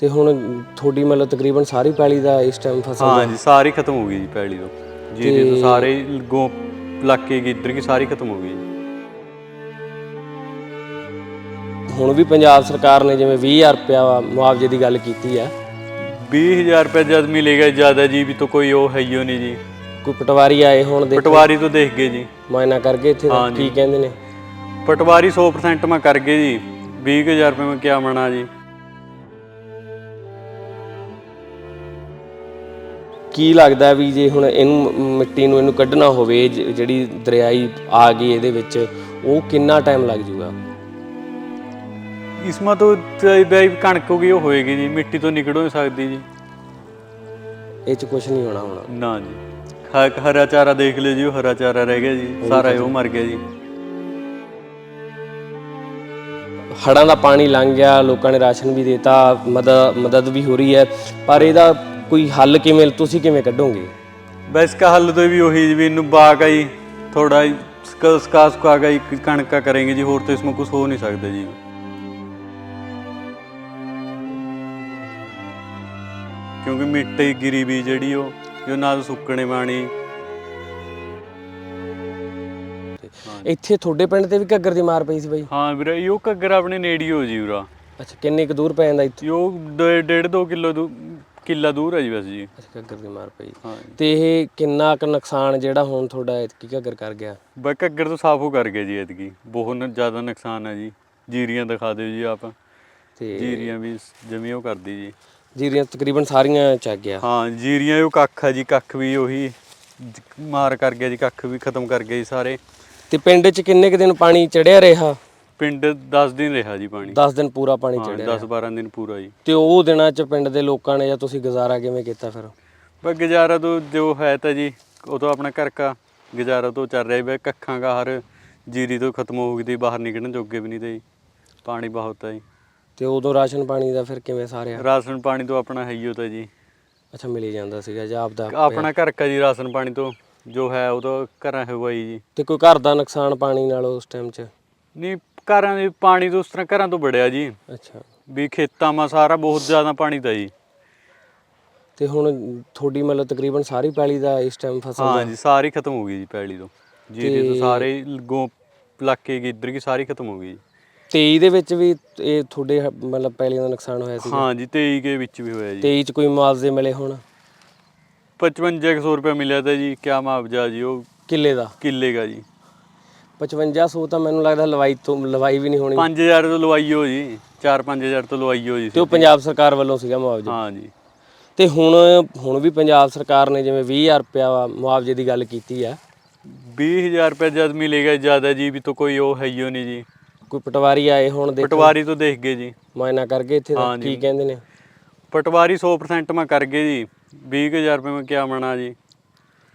ਤੇ ਹੁਣ ਤੁਹਾਡੀ ਮਤਲਬ ਤਕਰੀਬਨ ਸਾਰੀ ਪੈਲੀ ਦਾ ਇਸ ਟਾਈਮ ਫਸਲ ਹਾਂ ਜੀ ਸਾਰੀ ਖਤਮ ਹੋ ਗਈ ਜੀ ਪੈਲੀ ਤੋਂ। ਜੀਰੀ ਤੋਂ ਸਾਰੇ ਗੋ ਇਲਾਕੇ ਕੀ ਇੱਧਰ ਕੀ ਸਾਰੀ ਖਤਮ ਹੋ ਗਈ ਹੁਣ ਵੀ ਪੰਜਾਬ ਸਰਕਾਰ ਨੇ ਜਿਵੇਂ 20000 ਰੁਪਇਆ ਮੁਆਵਜ਼ੇ ਦੀ ਗੱਲ ਕੀਤੀ ਹੈ 20000 ਰੁਪਏ ਜਦ ਮਿਲੇਗਾ ਜ਼ਿਆਦਾ ਜੀ ਵੀ ਤਾਂ ਕੋਈ ਉਹ ਹੈ ਹੀ ਨਹੀਂ ਜੀ। ਕੋਈ ਪਟਵਾਰੀ ਆਏ ਹੁਣ ਦੇ ਪਟਵਾਰੀ ਤੋਂ ਦੇਖ ਗਏ ਜੀ। ਮਾਇਨਾ ਕਰਕੇ ਇੱਥੇ। ਕੀ ਕਹਿੰਦੇ ਨੇ? ਪਟਵਾਰੀ 100% ਮੈਂ ਕਰ ਗਏ ਜੀ। 20000 ਰੁਪਏ ਮੈਂ ਕਿਆ ਮਣਾ ਜੀ। ਕੀ ਲੱਗਦਾ ਵੀ ਜੇ ਹੁਣ ਇਹਨੂੰ ਮਿੱਟੀ ਨੂੰ ਇਹਨੂੰ ਕੱਢਣਾ ਹੋਵੇ ਜ- ਜਿਹੜੀ ਦਰਿਆਈ ਆ ਗਈ ਇਹਦੇ ਵਿੱਚ ਉਹ ਕਿੰਨਾ ਟਾਈਮ ਲੱਗ ਜਾਊਗਾ ਇਸਮਾ ਤੋਂ ਬਈ ਕਣਕ ਹੋ ਗਈ ਉਹ ਹੋਏਗੀ ਜੀ ਮਿੱਟੀ ਤੋਂ ਨਿਕਲ ਨਹੀਂ ਸਕਦੀ ਜੀ। ਇਹ ਚ ਕੁਝ ਨਹੀਂ ਹੋਣਾ ਹੁਣ। ਨਾ ਜੀ। ਹ- ਹਰਾ ਚਾਰਾ ਦੇਖ ਲਿਓ ਜੀ ਉਹ ਹਰਾ ਚਾਰਾ ਰਹਿ ਗਿਆ ਜੀ ਸਾਰਾ ਉਹ ਮਰ ਗਿਆ ਜੀ। ਹੜਾਂ ਦਾ ਪਾਣੀ ਲੰਘ ਗਿਆ ਲੋਕਾਂ ਨੇ ਰਾਸ਼ਨ ਵੀ ਦਿੱਤਾ ਮਦਦ ਮਦਦ ਵੀ ਹੋ ਰਹੀ ਹੈ ਪਰ ਇਹਦਾ ਕੋਈ ਹੱਲ ਕਿਵੇਂ ਤੁਸੀਂ ਕਿਵੇਂ ਕੱਢੋਗੇ? ਬਸ ਕਾ ਹੱਲ ਤੋਂ ਵੀ ਉਹੀ ਵੀ ਇਹਨੂੰ ਬਾਗ ਆਈ ਥੋੜਾ ਸਕਾ ਸਕਾ ਗਈ ਕਣਕਾ ਕਰਾਂਗੇ ਜੀ ਹੋਰ ਤਾਂ ਇਸ ਨੂੰ ਕੁਝ ਹੋ ਨਹੀਂ ਸਕਦਾ ਜੀ। ਕਿਉਂਕਿ ਮਿੱਟੀ ਗਿਰੀ ਵੀ ਜਿਹੜੀ ਉਹ ਜੋ ਨਾਲ ਸੁੱਕਣੇ ਵਾਣੀ ਇੱਥੇ ਤੁਹਾਡੇ ਪਿੰਡ ਤੇ ਵੀ ਘੱਗਰ ਦੀ ਮਾਰ ਪਈ ਸੀ ਬਾਈ? ਹਾਂ ਵੀਰੇ ਇਹ ਘੱਗਰ ਆਪਣੇ ਨੇੜੀ ਹੋ ਜੀ ਵੀਰਾ ਅੱਛਾ ਕਿੰਨੇ ਕੁ ਦੂਰ ਪੈ ਜਾਂਦਾ ਇੱਥੇ? ਉਹ 1.5 2 ਕਿਲੋ ਕਿੱਲਾ ਦੂਰ ਹੈ ਜੀ ਬਸ ਜੀ। ਅੱਛਾ ਘੱਗਰ ਦੀ ਮਾਰ ਪਈ। ਤੇ ਇਹ ਕਿੰਨਾ ਕੁ ਨੁਕਸਾਨ ਜਿਹੜਾ ਹੁਣ ਤੁਹਾਡਾ ਇਤਕੀ ਘੱਗਰ ਕਰ ਗਿਆ? ਬਈ ਘੱਗਰ ਤੋਂ ਸਾਫ਼ ਹੋ ਕਰ ਗਏ ਜੀ ਐਤਕੀ। ਬਹੁਤ ਜ਼ਿਆਦਾ ਨੁਕਸਾਨ ਹੈ ਜੀ। ਜੀਰੀਆਂ ਦਿਖਾ ਦਿਓ ਜੀ ਆਪ। ਤੇ ਜੀਰੀਆਂ ਵੀ ਜਮੀ ਉਹ ਕਰਦੀ ਜੀ। ਜੀਰੀਆਂ ਤਕਰੀਬਨ ਸਾਰੀਆਂ ਚੱਕ ਗਿਆ। ਹਾਂ ਜੀਰੀਆਂ ਉਹ ਕੱਖ ਆ ਜੀ ਕੱਖ ਵੀ ਉਹੀ ਮਾਰ ਕਰ ਗਿਆ ਜੀ ਕੱਖ ਵੀ ਖਤਮ ਕਰ ਗਿਆ ਜੀ ਸਾਰੇ। ਤੇ ਪਿੰਡ 'ਚ ਕਿੰਨੇ ਕੁ ਦਿਨ ਪਾਣੀ ਚੜਿਆ ਰਿਹਾ? ਪਿੰਡ 10 ਦਿਨ ਰਿਹਾ ਜੀ ਪਾਣੀ। 10 ਦਿਨ ਪੂਰਾ ਪਾਣੀ ਚੜਿਆ 10 12 ਦਿਨ ਪੂਰਾ ਜੀ। ਤੇ ਉਹ ਦਿਨਾਂ 'ਚ ਪਿੰਡ ਦੇ ਲੋਕਾਂ ਨੇ ਜਾਂ ਤੁਸੀਂ ਗੁਜ਼ਾਰਾ ਕਿਵੇਂ ਕੀਤਾ ਫਿਰ? ਬਸ ਗੁਜ਼ਾਰਾ ਤੋਂ ਜੋ ਹੈ ਤਾਂ ਜੀ ਉਹ ਤੋਂ ਆਪਣਾ ਘਰ ਕਾ ਗੁਜ਼ਾਰਾ ਤੋਂ ਚੱਲ ਰਿਹਾ ਬਈ ਕੱਖਾਂ ਦਾ ਹਰ ਜੀਰੀ ਤੋਂ ਖਤਮ ਹੋ ਗਈ ਬਾਹਰ ਨਿਕਲਣ ਜੋਗੇ ਵੀ ਨਹੀਂ ਤੇ ਜੀ ਪਾਣੀ ਬਹੁਤ ਹੈ ਜੀ। ਤੇ ਉਦੋਂ ਰਾਸ਼ਨ ਪਾਣੀ ਦਾ ਫਿਰ ਕਿਵੇਂ ਸਾਰਿਆ ਰਾਸ਼ਨ ਪਾਣੀ ਤੋਂ ਆਪਣਾ ਹੈ ਹੀ ਉਹ ਤਾਂ ਜੀ। ਅੱਛਾ ਮਿਲੀ ਜਾਂਦਾ ਸੀਗਾ ਜਾਂ ਆਪਦਾ ਆਪਣਾ ਘਰ ਕਾ ਜੀ ਰਾਸ਼ਨ ਪਾਣੀ ਤੋਂ ਜੋ ਹੈ ਉਹ ਤਾਂ ਘਰਾਂ ਹੋਇਆ ਹੀ ਜੀ। ਤੇ ਕੋਈ ਘਰ ਦਾ ਨੁਕਸਾਨ ਪਾਣੀ ਨਾਲ ਉਸ ਟਾਈਮ 'ਚ? ਨਹੀਂ ਘਰਾਂ ਦੇ ਪਾਣੀ ਤੋਂ ਉਸ ਤਰ੍ਹਾਂ ਘਰਾਂ ਤੋਂ ਬੜਿਆ ਜੀ। ਅੱਛਾ। ਵੀ ਖੇਤਾਂ ਮਾ ਸਾਰਾ ਬਹੁਤ ਜ਼ਿਆਦਾ ਪਾਣੀ ਤਾ ਜੀ। ਤੇ ਹੁਣ ਤੁਹਾਡੀ ਮਤਲਬ ਤਕਰੀਬਨ ਸਾਰੀ ਪੈਲੀ ਦਾ ਇਸ ਟਾਈਮ ਫਸਲ ਹਾਂ ਦਾ ਜੀ ਸਾਰੀ ਖਤਮ ਹੋ ਗਈ ਜੀ ਪੈਲੀ ਤੋਂ। ਜੀਰੀ ਤੋਂ ਸਾਰੇ ਗੋ ਇਲਾਕੇ ਕੀ ਇੱਧਰ ਕੀ ਸਾਰੀ ਖਤਮ ਹੋ ਗਈ ਜੀ। 23 ਦੇ ਵਿੱਚ ਵੀ ਇਹ ਤੁਹਾਡੇ ਮਤਲਬ ਪੈਲੀਆਂ ਦਾ ਨੁਕਸਾਨ ਹੋਇਆ ਸੀ ਹਾਂ ਜੀ 23 ਕੇ ਵਿੱਚ ਵੀ ਹੋਇਆ ਜੀ। 23 'ਚ ਕੋਈ ਮੁਆਵਜ਼ੇ ਮਿਲੇ ਹੁਣ? 5500 ਰੁਪਏ ਮਿਲਿਆ ਤਾ ਜੀ ਕਿਆ ਮੁਆਵਜ਼ਾ ਜੀ ਉਹ ਕਿੱਲੇ ਦਾ? ਕਿੱਲੇ ਦਾ ਜੀ। 5500 ਤਾਂ ਮੈਨੂੰ ਲੱਗਦਾ ਲਵਾਈ ਤੋਂ ਲਵਾਈ ਵੀ ਨਹੀਂ ਹੋਣੀ। 5000 ਤੋਂ ਲਵਾਈ ਹੋ ਜੀ 4-5000 ਤੋਂ ਲਵਾਈ ਹੋ ਜੀ ਤੇ ਉਹ ਪੰਜਾਬ ਸਰਕਾਰ ਵੱਲੋਂ ਸੀਗਾ ਮੁਆਵਜ਼ਾ। ਹਾਂ ਜੀ। ਤੇ ਹੁਣ ਹੁਣ ਵੀ ਪੰਜਾਬ ਸਰਕਾਰ ਨੇ ਜਿਵੇਂ 20000 ਰੁਪਇਆ ਮੁਆਵਜ਼ੇ ਦੀ ਗੱਲ ਕੀਤੀ ਆ। 20000 ਰੁਪਏ ਜਦ ਮਿਲੇਗਾ ਜ਼ਿਆਦਾ ਜੀ ਵੀ ਤਾਂ ਕੋਈ ਉਹ ਹੈ ਹੀ ਨਹੀਂ ਜੀ। ਕੋਈ ਪਟਵਾਰੀ ਆਏ ਹੁਣ ਦੇ ਪਟਵਾਰੀ ਤੋਂ ਦੇਖ ਗਏ ਜੀ। ਮਾਇਨਾ ਕਰਕੇ ਇੱਥੇ ਦਾ। ਕੀ ਕਹਿੰਦੇ ਨੇ? ਪਟਵਾਰੀ 100% ਮੈਂ ਕਰ ਗਏ ਜੀ। 20000 ਰੁਪਏ ਮੈਂ ਕਿਆ ਮਣਾ ਜੀ।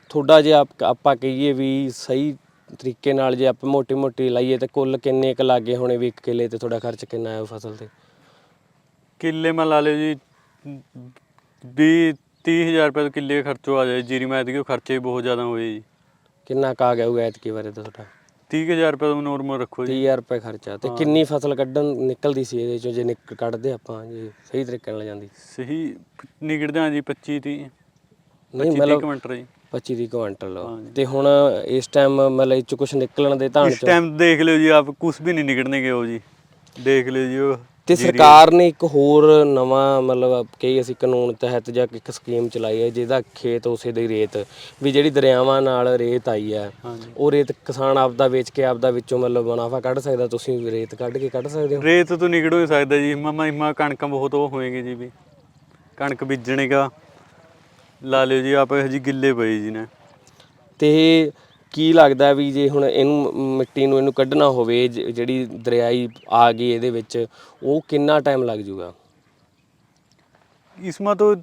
ਤੁਹਾਡਾ ਜੇ ਆਪਾਂ ਕਹੀਏ ਵੀ ਸਹੀ ਤਰੀਕੇ ਨਾਲ ਜੇ ਆਪਾਂ ਮੋਟੀ ਮੋਟੀ ਲਾਈਏ ਤੇ ਕੁੱਲ ਕਿੰਨੇ ਕ ਲਾਗੇ ਹੋਣੇ ਵੀ ਇੱਕ ਕਿੱਲੇ ਤੇ ਤੁਹਾਡਾ ਖਰਚ ਕਿੰਨਾ ਆਇਆ ਫਸਲ ਤੇ? ਕਿੱਲੇ ਮੈਂ ਲਾ ਲਿਓ ਜੀ 20 30000 ਰੁਪਏ ਕਿੱਲੇ ਦਾ ਖਰਚੋ ਆ ਜਾਏ ਜੀਰੀ ਮੈਂ ਐਤਕੀ ਖਰਚੇ ਬਹੁਤ ਜ਼ਿਆਦਾ ਹੋਏ ਜੀ। ਕਿੰਨਾ ਕਾ ਗਿਆ ਹੋਊਗਾ ਐਤਕੀ ਬਾਰੇ ਤਾਂ ਤੁਹਾਡਾ? 30000 ਰੁਪਏ ਤੋਂ ਨੋਰਮਲ ਰੱਖੋ ਜੀ। 30000 ਰੁਪਏ ਖਰਚਾ ਤੇ ਕਿੰਨੀ ਫਸਲ ਕੱਢਣ ਨਿਕਲਦੀ ਸੀ ਇਹਦੇ ਚੋਂ ਜੇ ਨਿਕ ਕੱਢਦੇ ਆਪਾਂ ਜੇ ਸਹੀ ਤਰੀਕੇ ਨਾਲ ਜਾਂਦੀ? ਸਹੀ ਨਿਕੜਦੇ ਜੀ 25 30 ਨਹੀਂ 25 ਮਤਲਬ ਕੁਇੰਟਲ ਜੀ। 25 ਦੀ ਕੁਆਂਟਲ ਹਾਂ ਜੀ। ਤੇ ਹੁਣ ਇਸ ਟਾਈਮ ਮਤਲਬ ਇਹ ਚ ਕੁਝ ਨਿਕਲਣ ਦੇ ਧਾਨ ਇਸ ਚ ਟਾਈਮ ਦੇਖ ਲਿਓ ਜੀ ਆਪ ਕੁਝ ਵੀ ਨਹੀਂ ਨਿਕੜਨੇ ਗਏ ਹੋ ਜੀ। ਦੇਖ ਲਿਓ ਜੀ ਉਹ ਤੇ ਸਰਕਾਰ ਨੇ ਇੱਕ ਹੋਰ ਨਵਾਂ ਮਤਲਬ ਕਈ ਅਸੀਂ ਕਾਨੂੰਨ ਤਹਿਤ ਜਾਂ ਇੱਕ ਸਕੀਮ ਚਲਾਈ ਹੈ ਜਿਹਦਾ ਖੇਤ ਉਸੇ ਦੀ ਰੇਤ ਵੀ ਜਿਹੜੀ ਦਰਿਆਵਾਂ ਨਾਲ ਰੇਤ ਆਈ ਹੈ ਉਹ ਰੇਤ ਕਿਸਾਨ ਆਪਦਾ ਵੇਚ ਕੇ ਆਪਦਾ ਵਿੱਚੋਂ ਮਤਲਬ ਮੁਨਾਫਾ ਕੱਢ ਸਕਦਾ ਤੁਸੀਂ ਰੇਤ ਕੱਢ ਕੇ ਕੱਢ ਸਕਦੇ ਹੋ? ਰੇਤ ਤੋਂ ਨਿਕੜ ਨਹੀਂ ਸਕਦਾ ਜੀ ਮਮਾ ਇਮਾ ਕਣਕਾਂ ਬਹੁਤ ਉਹ ਹੋਏਗੀ ਜੀ ਵੀ। ਕਣਕ ਬੀਜਣੇ ਦਾ ਲਾ ਲਿਓ ਜੀ ਆਪ ਇਹ ਜੀ ਗਿੱਲੇ ਪਏ ਜੀ ਨੇ। ਤੇ ਕੀ ਲੱਗਦਾ ਵੀ ਜੇ ਹੁਣ ਇਹਨੂੰ ਮਿੱਟੀ ਨੂੰ ਇਹਨੂੰ ਕੱਢਣਾ ਹੋਵੇ ਜ- ਜਿਹੜੀ ਦਰਿਆਈ ਆ ਗਈ ਇਹਦੇ ਵਿੱਚ ਉਹ ਕਿੰਨਾ ਟਾਈਮ ਲੱਗ ਜਾਊਗਾ ਇਸਮਾ ਤੋਂ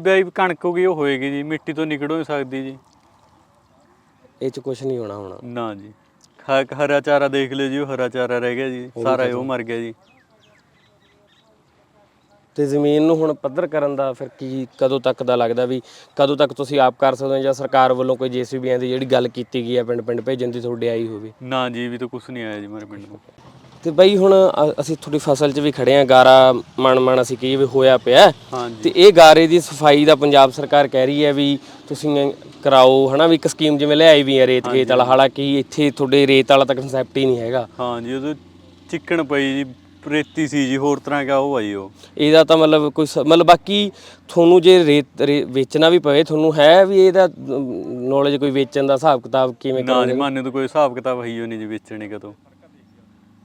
ਬਈ ਕਣਕ ਹੋ ਗਈ ਉਹ ਹੋਏਗੀ ਜੀ ਮਿੱਟੀ ਤੋਂ ਨਿਕੜ ਨਹੀਂ ਸਕਦੀ ਜੀ। ਇਹ ਚ ਕੁਝ ਨਹੀਂ ਹੋਣਾ ਹੁਣ। ਨਾ ਜੀ। ਹਰਾ ਚਾਰਾ ਦੇਖ ਲਿਓ ਜੀ ਉਹ ਹਰਾ ਚਾਰਾ ਰਹਿ ਗਿਆ ਜੀ ਸਾਰਾ ਉਹ ਮਰ ਗਿਆ ਜੀ। ਤੇ ਜ਼ਮੀਨ ਨੂੰ ਹੁਣ ਪੱਧਰ ਕਰਨ ਦਾ ਫਿਰ ਕੀ ਕਦੋਂ ਤੱਕ ਦਾ ਲੱਗਦਾ ਵੀ ਕਦੋਂ ਤੱਕ ਤੁਸੀਂ ਆਪ ਕਰ ਸਕਦੇ ਹੋ ਜਾਂ ਸਰਕਾਰ ਵੱਲੋਂ ਕੋਈ ਜੀਸੀਬੀਆਂ ਦੀ ਜਿਹੜੀ ਗੱਲ ਕੀਤੀ ਗਈ ਹੈ ਪਿੰਡ ਪਿੰਡ ਭੇਜਣ ਦੀ ਤੁਹਾਡੇ ਆਈ ਹੋਵੇ? ਨਾ ਜੀ ਵੀ ਤਾਂ ਕੁਝ ਨਹੀਂ ਆਇਆ ਜੀ ਮੇਰੇ ਪਿੰਡ ਨੂੰ। ਤੇ ਬਈ ਹੁਣ ਅ- ਅਸੀਂ ਤੁਹਾਡੀ ਫਸਲ 'ਚ ਵੀ ਖੜੇ ਆ ਗਾਰਾ ਮਣ ਮਣ ਅਸੀਂ ਕਹੀਏ ਵੀ ਹੋਇਆ ਪਿਆ। ਹੈ। ਹਾਂਜੀ। ਤੇ ਇਹ ਗਾਰੇ ਦੀ ਸਫ਼ਾਈ ਦਾ ਪੰਜਾਬ ਸਰਕਾਰ ਕਹਿ ਰਹੀ ਹੈ ਵੀ ਤੁਸੀਂ ਇਹ ਕਰਾਓ ਹਨਾ ਵੀ ਇੱਕ ਸਕੀਮ ਜਿਵੇਂ ਲਿਆਈ ਵੀ ਹੈ ਰੇਤ ਖੇਤ ਵਾਲਾ ਹਾਲਾਂਕਿ ਇੱਥੇ ਤੁਹਾਡੇ ਰੇਤ ਵਾਲਾ ਤਾਂ ਕਨਸੈਪਟ ਹੀ ਨਹੀਂ ਹੈਗਾ। ਹਾਂਜੀ ਉਦੋਂ ਚਿੱਕਣ ਪਈ ਜੀ ਰੇਤੀ ਸੀ ਜੀ ਹੋਰ ਤਰ੍ਹਾਂ ਕਾ ਉਹ ਆਈ ਉਹ? ਇਹਦਾ ਤਾਂ ਮਤਲਬ ਕੋਈ ਸ- ਮਤਲਬ ਬਾਕੀ ਤੁਹਾਨੂੰ ਜੇ ਰੇਤ ਰੇ- ਵੇਚਣਾ ਵੀ ਪਵੇ ਤੁਹਾਨੂੰ ਹੈ ਵੀ ਇਹਦਾ ਨੌਲੇਜ ਕੋਈ ਵੇਚਣ ਦਾ ਹਿਸਾਬ ਕਿਤਾਬ ਕਿਵੇਂ ਨਾ ਕਰੋਗੇ? ਜੀ ਮਾਨੇ ਤੋਂ ਕੋਈ ਹਿਸਾਬ ਕਿਤਾਬ ਹੈ ਹੀ ਨਹੀਂ ਜੀ ਵੇਚਣੇ ਕਦੋਂ।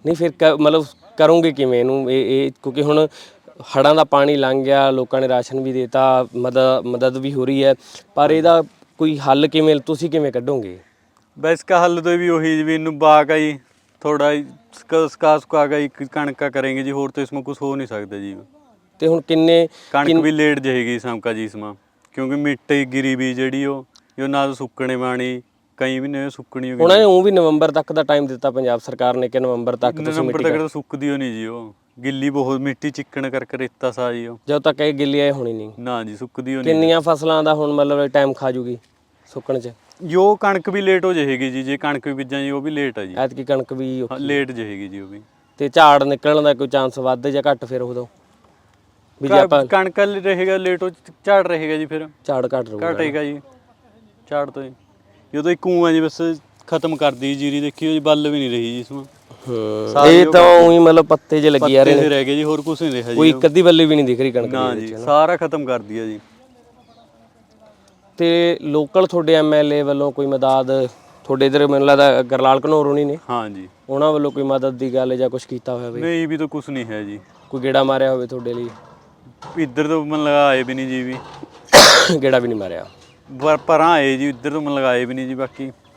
ਨਹੀਂ ਫਿਰ ਕ- ਮਤਲਬ ਕਰੋਗੇ ਕਿਵੇਂ ਇਹਨੂੰ? ਇਹ ਇਹ ਕਿਉਂਕਿ ਹੁਣ ਹੜਾਂ ਦਾ ਪਾਣੀ ਲੰਘ ਗਿਆ ਲੋਕਾਂ ਨੇ ਰਾਸ਼ਨ ਵੀ ਦੇਤਾ ਮਦਦ ਮਦਦ ਵੀ ਹੋ ਰਹੀ ਹੈ। ਪਰ ਇਹਦਾ ਕੋਈ ਹੱਲ ਕਿਵੇਂ ਤੁਸੀਂ ਕਿਵੇਂ ਕੱਢੋਗੇ? ਬਸ ਕਾ ਹੱਲ ਤੋਂ ਵੀ ਉਹੀ ਜੀ ਵੀ ਇਹਨੂੰ ਬਾਗ ਆਈ ਥੋੜਾ ਸਕਾ ਸੁਕਾ ਗਈ ਕਣਕਾ ਕਰਾਂਗੇ ਜੀ ਹੋਰ ਤਾਂ ਇਸ ਨੂੰ ਕੁਝ ਹੋ ਨਹੀਂ ਸਕਦਾ ਜੀ। ਤੇ ਹੁਣ ਕਿੰਨੇ ਕਣਕ ਵੀ ਲੇਟ ਜਾਏਗੀ ਸਮਕਾ ਜੀ ਇਸ ਕਿਉਂਕਿ ਮਿੱਟੀ ਗਿਰੀ ਵੀ ਜਿਹੜੀ ਉਹ ਜੋ ਨਾਲ ਸੁੱਕਣੇ ਵਾਣੀ ਕਈ ਵੀ ਨੇ ਸੁੱਕਣੀ ਹੋ ਗਈ ਉਹਨਾਂ ਨੇ ਉਹ ਵੀ ਨਵੰਬਰ ਤੱਕ ਦਾ ਟਾਈਮ ਦਿੱਤਾ ਪੰਜਾਬ ਸਰਕਾਰ ਨੇ ਕਿ ਨਵੰਬਰ ਤੱਕ ਤੁਸੀਂ ਮਿੱਟੀ ਨਵੰਬਰ ਤੱਕ ਤਾਂ ਸੁੱਕਦੀ ਹੋ ਨਹੀਂ ਜੀ ਉਹ। ਗਿੱਲੀ ਬਹੁਤ ਮਿੱਟੀ ਚਿੱਕਣ ਕਰਕੇ ਰੇਤਾ ਸਾ ਜੀ ਉਹ। ਜਦੋਂ ਤੱਕ ਇਹ ਗਿੱਲੀ ਆਏ ਹੋਣੀ ਨਹੀਂ। ਨਾ ਜੀ ਸੁੱਕਦੀ ਹੋ ਨਹੀਂ। ਕਿੰਨੀਆਂ ਫਸਲਾਂ ਦਾ ਹੁਣ ਮਤਲਬ ਟਾਈਮ ਖਾ ਜੂਗੀ ਸੁੱਕਣ 'ਚ? ਜੋ ਕਣਕ ਵੀ ਲੇਟ ਹੋ ਜਾਏਗੀ ਜੀ ਜੇ ਕਣਕ ਵੀ ਬੀਜਾਂ ਜੀ ਉਹ ਵੀ ਲੇਟ ਆ ਜੀ। ਐਤਕੀ ਕਣਕ ਵੀ ਹਾਂ, ਲੇਟ ਜਾਏਗੀ ਜੀ ਉਹ ਵੀ। ਤੇ ਝਾੜ ਨਿਕਲਣ ਦਾ ਕੋਈ ਚਾਂਸ ਵੱਧ ਜਾਂ ਘੱਟ ਫਿਰ ਉਦੋਂ? ਵੀ ਜੇ ਆਪਾਂ ਕਣਕ ਰਹੇਗਾ ਲੇਟ ਹੋ ਝਾੜ ਰਹੇਗਾ ਜੀ ਫਿਰ। ਝਾੜ ਘੱਟ ਰਹੂਗਾ। ਘਟੇਗਾ ਜੀ। ਝਾੜ ਤੋਂ ਜੀ। ਜਦੋਂ ਇੱਕ ਕੂਆ ਜੀ ਬਸ ਖਤਮ ਕਰਦੀ ਜੀ ਜੀਰੀ ਦੇਖੀ ਜੀ ਬੱਲ ਵੀ ਨਹੀਂ ਰਹੀ ਜੀ ਇਸਮਾ ਹੂੰ। ਇਹ ਤਾਂ ਉਹੀ ਮਤਲਬ ਪੱਤੇ ਜੇ ਲੱਗੀ ਆ ਰਹੇ ਗਏ ਜੀ ਹੋਰ ਕੁਝ ਨਹੀਂ ਰਿਹਾ ਕੋਈ ਜੀ ਇੱਕ ਅੱਧੀ ਬੱਲੀ ਵੀ ਨਹੀਂ ਦਿਖ ਰਹੀ ਕਣਕ ਨਾ ਦੀ ਜੀ ਸਾਰਾ ਖਤਮ ਕਰ ਦਿਆ ਜੀ। ਤੇ ਲੋਕਲ ਤੁਹਾਡੇ ਐਮਐਲਏ ਵੱਲੋਂ ਕੋਈ ਮਦਦ ਤੁਹਾਡੇ ਇਧਰ ਮੈਨੂੰ ਲੱਗਦਾ ਗਰਲਾਲ ਘਨੌਰ ਹੋਣੀ ਨੇ? ਹਾਂ ਜੀ ਉਹਨਾਂ ਵੱਲੋਂ ਕੋਈ ਮਦਦ ਦੀ ਗੱਲ ਜਾਂ ਕੁਝ ਕੀਤਾ ਹੋਇਆ ਹੋਵੇ ਨਹੀਂ ਵੀ ਤਾਂ ਕੁਝ ਨਹੀਂ ਹੈ ਜੀ। ਕੋਈ ਗੇੜਾ ਮਾਰਿਆ ਹੋਵੇ ਤੁਹਾਡੇ ਲਈ? ਇੱਧਰ ਤੋਂ ਮਨ ਲਗਾਏ ਵੀ ਨਹੀਂ ਜੀ ਵੀ। ਗੇੜਾ ਵੀ ਨਹੀਂ ਮਾਰਿਆ। ਪਰ ਪਰਾਂ ਆਏ ਜੀ ਇੱਧਰ ਤੋਂ ਮਨ ਲਗਾਏ ਵੀ ਨਹੀਂ ਜੀ ਬਾਕੀ